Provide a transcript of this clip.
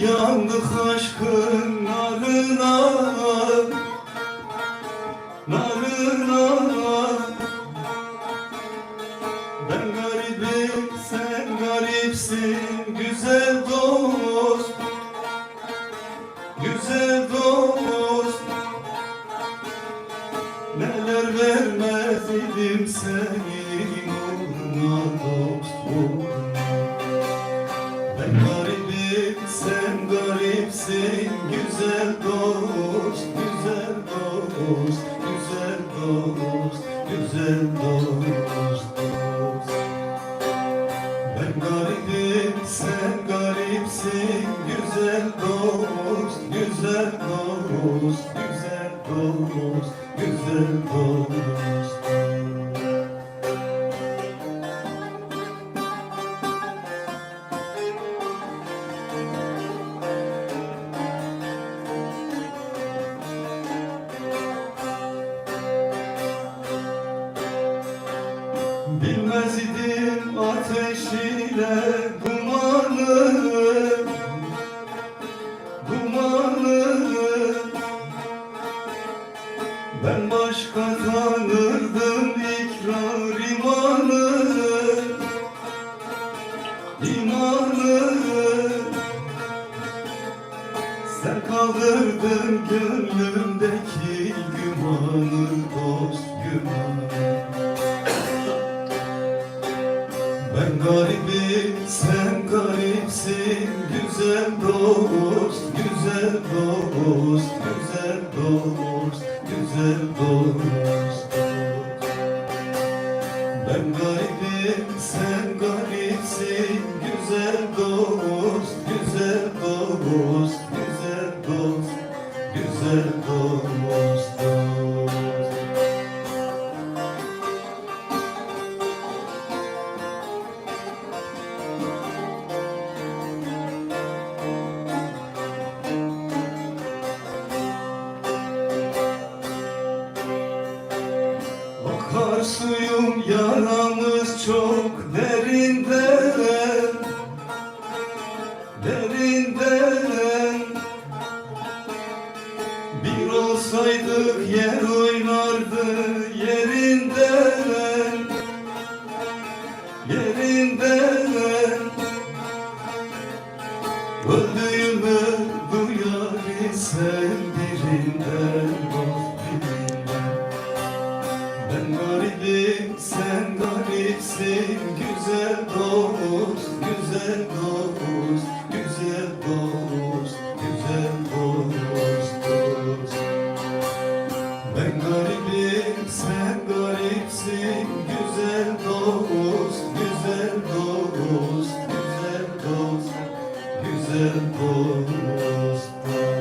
Yandık aşkın narına Narına. Ben garibim sen garipsin Güzel dost Güzel dost. Neler vermezdim senin uğruna dost uğruna Ben sen garipsin Güzel dost, güzel dost Güzel dost, güzel dost, dost. Ben garibim sen garipsin Güzel dost, güzel dost Güzel dost, güzel dost Bilmez idim ateşiyle dumanı Dumanı Ben başka tanırdım ikrar imanı İmanı. Sen kaldırdın gönlümdeki gümanı Dost gümanı garibim, sen garipsin. Güzel dost, güzel dost Güzel dost, güzel dost Ben garibim, sen suyum yaramız çok derinden Derinden Bir olsaydık yer oynardı yerinden Yerinden Öldüğümü duyar isen birinden Dost ben garibim, sen garipsin Güzel dost, güzel dost Güzel dost, güzel dost, dost. Ben garibim, sen garipsin Güzel dost, güzel dost Güzel dost, güzel dost, dost.